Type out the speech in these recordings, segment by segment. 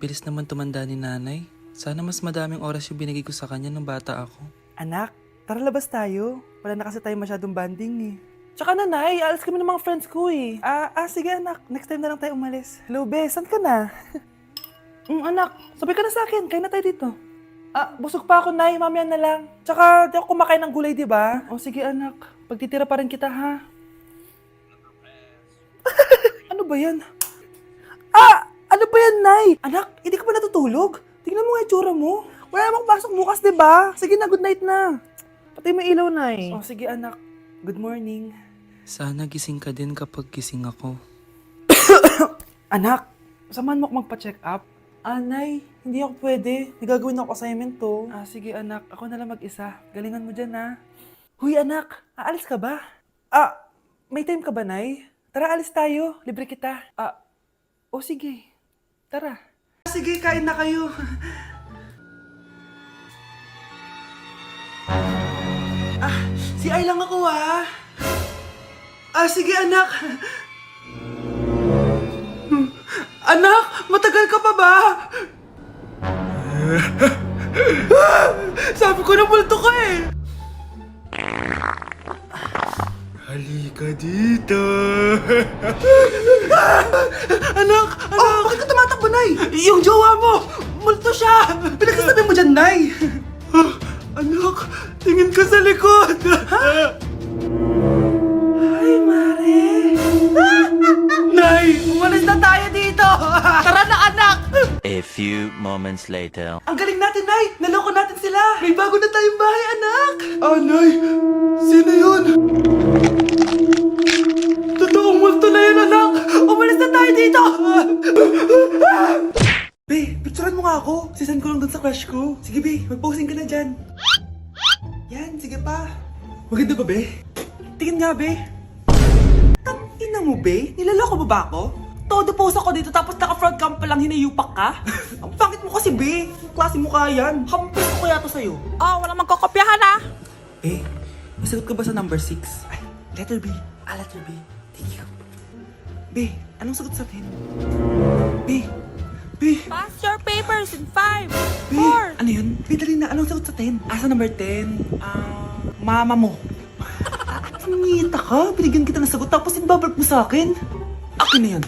Bilis naman tumanda ni nanay. Sana mas madaming oras yung binigay ko sa kanya nung bata ako. Anak, tara labas tayo. Wala na kasi tayo masyadong banding eh. Tsaka nanay, alas kami ng mga friends ko eh. Ah, ah, sige anak, next time na lang tayo umalis. Hello, be, saan ka na? mm, anak, sabay ka na sa akin, kain na tayo dito. Ah, busog pa ako, nay, mamaya na lang. Tsaka, di ako kumakain ng gulay, di ba? O sige anak, pagtitira pa rin kita, ha? ano ba yan? Ah! Ano ba yan, Nay? Anak, hindi ka pa natutulog? Tingnan mo nga yung tsura mo. Wala namang pasok bukas, di ba? Sige na, good night na. Patay mo ilaw, Nay. Oh, sige anak. Good morning. Sana gising ka din kapag gising ako. Anak, samahan mo ako magpa-check up. Ah, Nay, hindi ako pwede. Nagagawin ako assignment to. Ah, sige anak, ako na lang mag-isa. Galingan mo dyan, ha? Huy, anak, aalis ka ba? Ah, may time ka ba, Nay? Tara, alis tayo. Libre kita. Ah, o sige. Tara. Sige, kain na kayo. ah, si Ay lang ako, ha? Ah, sige, anak. Anak, matagal ka pa ba? Sabi ko na multo ka eh. Halika dito. Anak, anak. Oh, bakit ka tumatakbo, Nay? Yung jowa mo, multo siya. Pinagsasabi mo dyan, Nay. anak, tingin ka sa likod. Ay, Mare. Nay, umalis na tayo dito. Tara na, anak. A few moments later. Ang galing natin, Nay! Naloko natin sila! May bago na tayong bahay, anak! Ah, Nay! Sino yun? Tayo dito! Be, picturean mo nga ako. Sisend ko lang dun sa crush ko. Sige, Be, mag-posing ka na dyan. Yan, sige pa. Maganda ba, Be? Tingin nga, Be. Tangina mo, Be? Nilaloko mo ba ako? Todo post ako dito tapos naka-front cam pa lang hinayupak ka? Ang pangit mo kasi, be. Ang klase mo kaya yan. Hampir ko kaya to sa'yo. Oh, wala magkokopyahan ah. Eh, nasagot ka ba sa number 6? Ay, letter B. Ah, letter B. Thank you. Be, anong sagot sa 10? Be, Be, Pass your papers in 5, Be, 4. ano yun? Be, dali na. Anong sagot sa 10? Ah, sa number 10? Ah, mama mo. Ngita ka? Binigyan kita ng sagot tapos ibabalik mo sa akin? Akin na yan.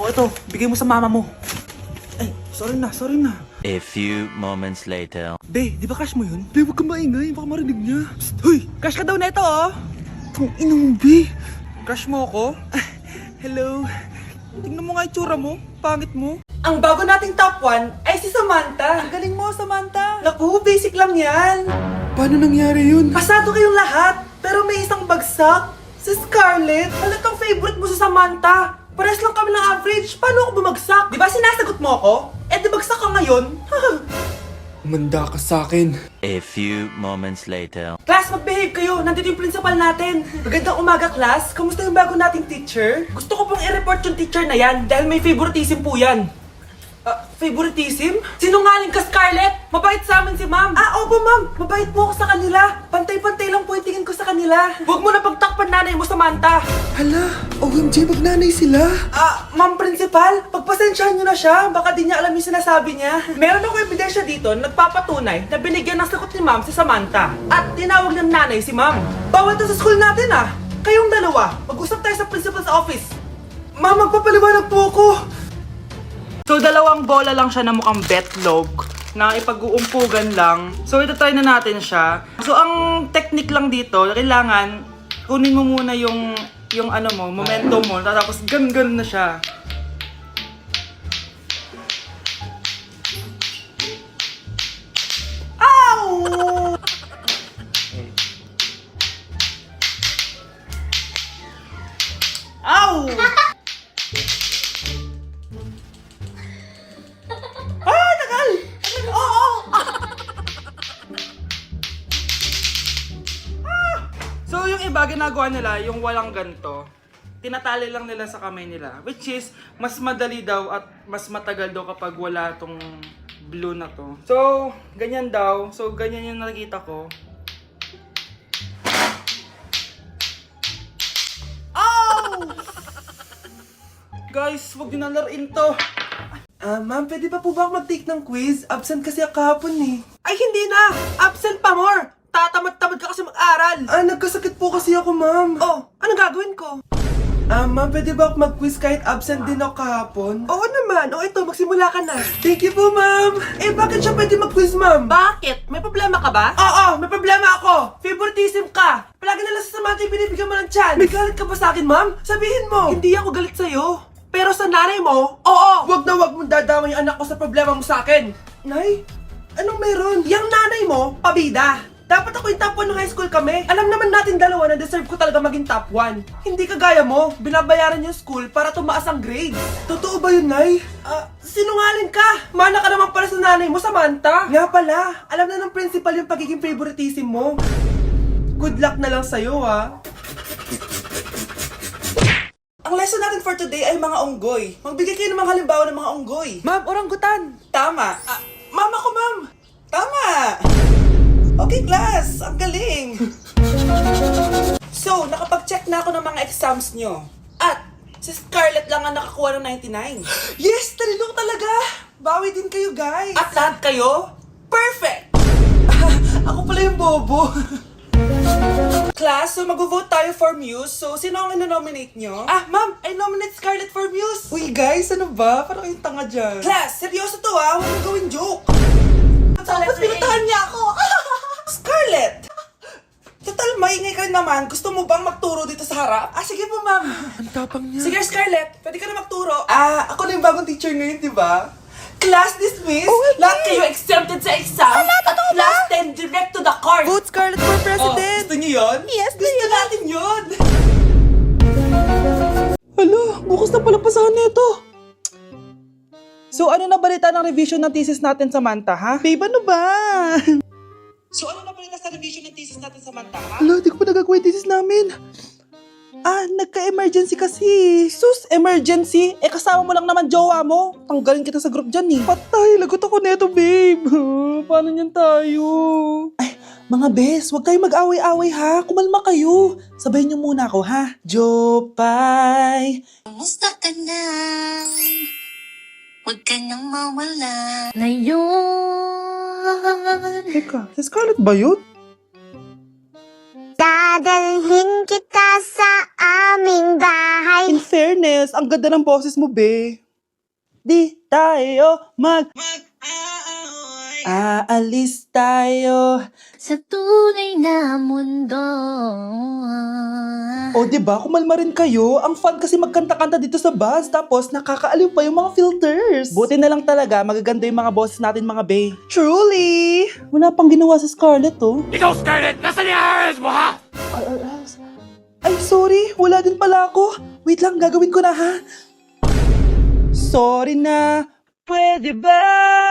O, ito. Bigay mo sa mama mo. Ay, sorry na, sorry na. A few moments later. Be, di ba crush mo yun? Be, huwag kang maingay. Baka marinig niya. Psst, hoy! Crush ka daw na ito, oh! Kung mo, Be. Crush mo ako? Hello. Tingnan mo nga yung tsura mo. Pangit mo. Ang bago nating top 1 ay si Samantha. Ang galing mo, Samantha. Naku, basic lang yan. Paano nangyari yun? Pasado kayong lahat, pero may isang bagsak. Si Scarlett. Halatang favorite mo sa Samantha. Pares lang kami ng average. Paano ako bumagsak? Di ba sinasagot mo ako? Eh, di bagsak ka ngayon? Manda ka sa akin. A few moments later. Class, mag-behave kayo. Nandito yung principal natin. Magandang umaga, class. Kamusta yung bago nating teacher? Gusto ko pong i-report yung teacher na yan dahil may favoritism po yan. Ah, favoritism? Sinungaling ka, Scarlett! Mabait sa amin si ma'am. Ah, opo, ma'am. Mabait po ako sa kanila. Pantay-pantay lang po yung tingin ko sa kanila. Huwag mo na pagtakpan nanay mo, Samantha. Hala, OMG, magnanay sila. Ah, ma'am principal, pagpasensyahan niyo na siya. Baka di niya alam yung sinasabi niya. Meron ako ebidensya dito na nagpapatunay na binigyan ng sagot ni ma'am si Samantha. At tinawag ng nanay si ma'am. Bawal to sa school natin ah. Kayong dalawa, mag-usap tayo sa principal's office. Ma'am, magpapaliwanag po ako. So, dalawang bola lang siya na mukhang betlog na ipag-uumpugan lang. So, ito try na natin siya. So, ang technique lang dito, kailangan kunin mo muna yung yung ano mo, momentum mo, tapos gan-gan na siya. Iba ginagawa nila, yung walang ganto, tinatali lang nila sa kamay nila. Which is, mas madali daw at mas matagal daw kapag wala tong blue na to. So, ganyan daw. So, ganyan yung nakikita ko. Ow! Guys, wag din na laruin to. Ah, ma'am, pwede pa po ba ako mag-take ng quiz? Absent kasi ako kahapon eh. Ay, hindi na! Absent pa more! Tatamad-tamad ka kasi mag-aral! Ah, nagkasakit po kasi ako, ma'am. Oh, anong gagawin ko? Ah, ma'am, pwede ba ako mag-quiz kahit absent din ako kahapon? Oo naman. O ito, magsimula ka na. Thank you po, ma'am. Eh, bakit siya pwede mag-quiz, ma'am? Bakit? May problema ka ba? Oo, may problema ako. Favoritism ka. Palagi na lang sa Samantha yung binibigyan mo ng chance. May galit ka ba sa akin, ma'am? Sabihin mo. Hindi ako galit sa'yo. Pero sa nanay mo, oo. Wag na wag mong dadama yung anak ko sa problema mo sa akin. Nay, anong meron? Yang nanay mo, pabida. Dapat ako yung top 1 ng high school kami. Alam naman natin dalawa na deserve ko talaga maging top 1. Hindi kagaya mo, binabayaran yung school para tumaas ang grades. Totoo ba yun, Nay? Ah, sinungaling ka! Mana ka naman para sa nanay mo, Samantha! Nga pala, alam na ng principal yung pagiging favoritism mo. Good luck na lang sa'yo, ah. Ang lesson natin for today ay mga unggoy. Magbigay kayo ng mga halimbawa ng mga unggoy. Ma'am, oranggutan. Tama. Ah, ma'am ako, ma'am. Tama. Okay, class. Ang galing. so, nakapag-check na ako ng mga exams nyo. At, si Scarlett lang ang nakakuha ng 99. Yes! Talino talaga! Bawi din kayo, guys. At lahat kayo, perfect! ako pala yung bobo. Class, so mag-vote tayo for Muse. So, sino ang ino-nominate nyo? Ah, ma'am, I nominate Scarlett for Muse. Uy, guys, ano ba? Parang kayong tanga dyan. Class, seryoso to ah. Huwag mo gawin joke. Tapos pinuntahan niya ako. Scarlett! Total, maingay ka rin naman. Gusto mo bang magturo dito sa harap? Ah, sige po, ma'am. Ang tapang niya. Sige, Scarlett. Pwede ka na magturo. Ah, ako na yung bagong teacher ngayon, di ba? Class dismissed. Lahat kayo exempted sa exam. Ala, totoo ba? Class 10 direct to the court. Vote Scarlett for president! Oh, gusto niyo yun? Yes, Gusto natin yun! Hala, bukas na pala pasahan nito. So ano na balita ng revision ng thesis natin, Samantha, ha? Babe, ano ba? So ano na balita sa revision ng thesis natin, Samantha, ha? Hala, di ko pa nagagawa yung thesis namin. Ah, nagka-emergency kasi. Sus, emergency? Eh, kasama mo lang naman jowa mo. Tanggalin kita sa group dyan eh. Patay, lagot ako neto, babe. Paano niyan tayo? Ay, mga bes, huwag kayo mag-away-away ha. Kumalma kayo. Sabayin niyo muna ako ha. Jopay. Kumusta ka na? Huwag ka nang mawala. Ngayon, Teka, si Scarlett ba yun? dadalhin kita sa aming bahay. In fairness, ang ganda ng boses mo, be. Di tayo mag... Aalis tayo. Sa tunay na mundo. O, di ba? Kumalma rin kayo. Ang fun kasi magkanta-kanta dito sa bus. Tapos, nakakaaliw pa yung mga filters. Buti na lang talaga, magaganda yung mga bosses natin, mga bay. Truly! Wala pang ginawa sa Scarlett, oh. Ikaw, Scarlett! Nasaan yung RS mo, ha? Ay, ay, sorry. Wala din pala ako. Wait lang, gagawin ko na, ha? Sorry na. Pwede ba?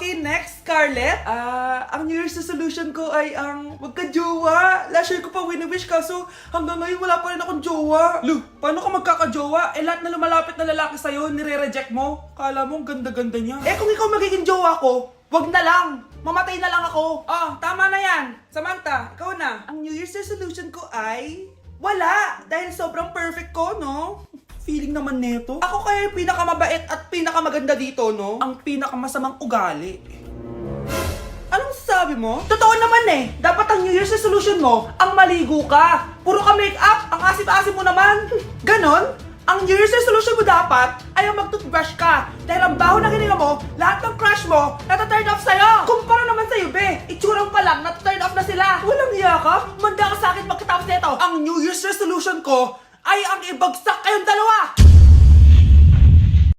Okay, next, Scarlett. Ah, ang New Year's resolution ko ay ang wag ka jowa. Last year ko pa wini-wish kaso hanggang ngayon wala pa rin akong jowa. Lu, paano ka magkakajowa? Eh lahat na lumalapit na lalaki sa'yo, nire-reject mo. Kala mo ang ganda-ganda niya. Eh kung ikaw magiging jowa ko, wag na lang. Mamatay na lang ako. Ah, tama na yan. Samantha, ikaw na. Ang New Year's resolution ko ay wala. Dahil sobrang perfect ko, no? Feeling naman neto. Ako kaya yung pinakamabait at pinakamaganda dito, no? Ang pinakamasamang ugali. Anong sabi mo? Totoo naman eh. Dapat ang New Year's resolution mo, ang maligo ka. Puro ka make-up, ang asim-asim mo naman. Ganon? Ang New Year's resolution mo dapat ay ang mag-toothbrush ka. Dahil ang baho na hininga mo, lahat ng crush mo, nata-turn off sa'yo. Kumpara naman sa'yo, be. Itsurang pa lang, nata-turn off na sila. Walang iya ka? Manda ka sa akin pagkatapos nito. Ang New Year's resolution ko ay ang ibagsak kayong dalawa.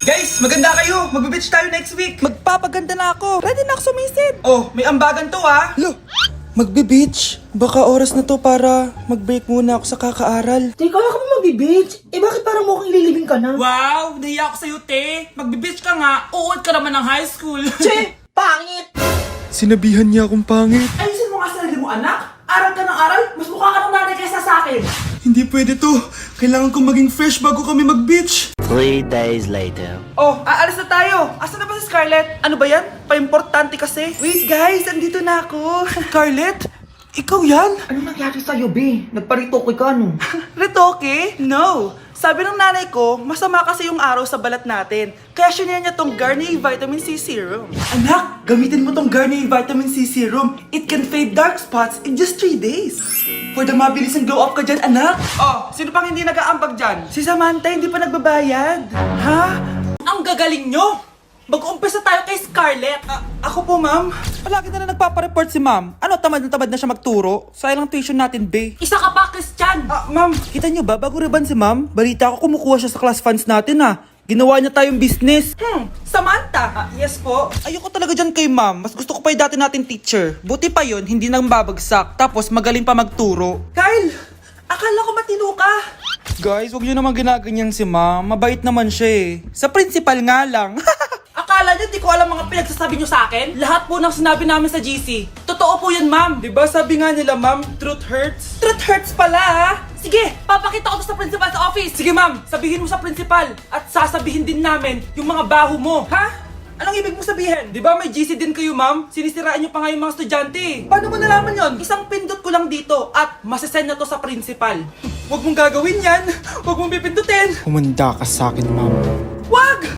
Guys, maganda kayo. Magbe-beach tayo next week. Magpapaganda na ako. Ready na ako sumisid. Oh, may ambagan to ah. Lo, magbe-beach. Baka oras na to para mag-break muna ako sa kakaaral. Teka, kaya ka ba magbe-beach? Eh bakit parang mukhang ililibing ka na? Wow, nahiya ako sa'yo, te. Magbe-beach ka nga. Uod ka naman ng high school. Che! Pangit! Sinabihan niya akong pangit. Ayusin mo nga sarili mo, anak. Aral ka ng aral. Mas mukha ka ng nanay kaysa sa akin. Hindi pwede to. Kailangan kong maging fresh bago kami mag-beach. Three days later. Oh, aalis na tayo. Asa na ba si Scarlett? Ano ba yan? Pa-importante kasi. Wait guys, andito na ako. Scarlett? Ikaw yan? Ano nangyari sa'yo, be? Nagparitoke ka, no? Retoke? No. Sabi ng nanay ko, masama kasi yung araw sa balat natin. Kaya sinaya niya tong Garnier Vitamin C Serum. Anak, gamitin mo tong Garnier Vitamin C Serum. It can fade dark spots in just 3 days. For the mabilis ang glow up ka dyan, anak. Oh, sino pang hindi nag-aambag dyan? Si Samantha hindi pa nagbabayad. Ha? Ang gagaling nyo! Mag-umpisa tayo kay Scarlett. Ah, ako po, ma'am. Palagi na lang nagpapareport si ma'am. Ano, tamad na tamad na siya magturo? Sayang lang tuition natin, be. Isa ka pa, Christian! Ah, ma'am, kita niyo ba, bago riban si ma'am, balita ko kumukuha siya sa class funds natin ha. Ginawa niya tayong business. Hmm, Samantha. Ah, yes po. Ayoko talaga dyan kay ma'am. Mas gusto ko pa yung dati natin teacher. Buti pa yon hindi nang babagsak. Tapos magaling pa magturo. Kyle, akala ko matino ka. Guys, wag niyo naman ginaganyan si ma'am. Mabait naman siya eh. Sa principal nga lang. Akala niyo di ko alam mga pinagsasabi niyo sa akin? Lahat po ng sinabi namin sa GC. Totoo po yan, ma'am. Di ba sabi nga nila, ma'am, truth hurts? Truth hurts pala, ha? Sige, papakita ko to sa principal sa office. Sige, ma'am. Sabihin mo sa principal. At sasabihin din namin yung mga baho mo. Ha? Anong ibig mo sabihin? Di ba may GC din kayo, ma'am? Sinisiraan niyo pa nga yung mga estudyante. Paano mo nalaman yon? Isang pindot ko lang dito at masasend na to sa principal. Huwag mong gagawin yan. Huwag mong pipindutin. Humanda ka sa akin, ma'am.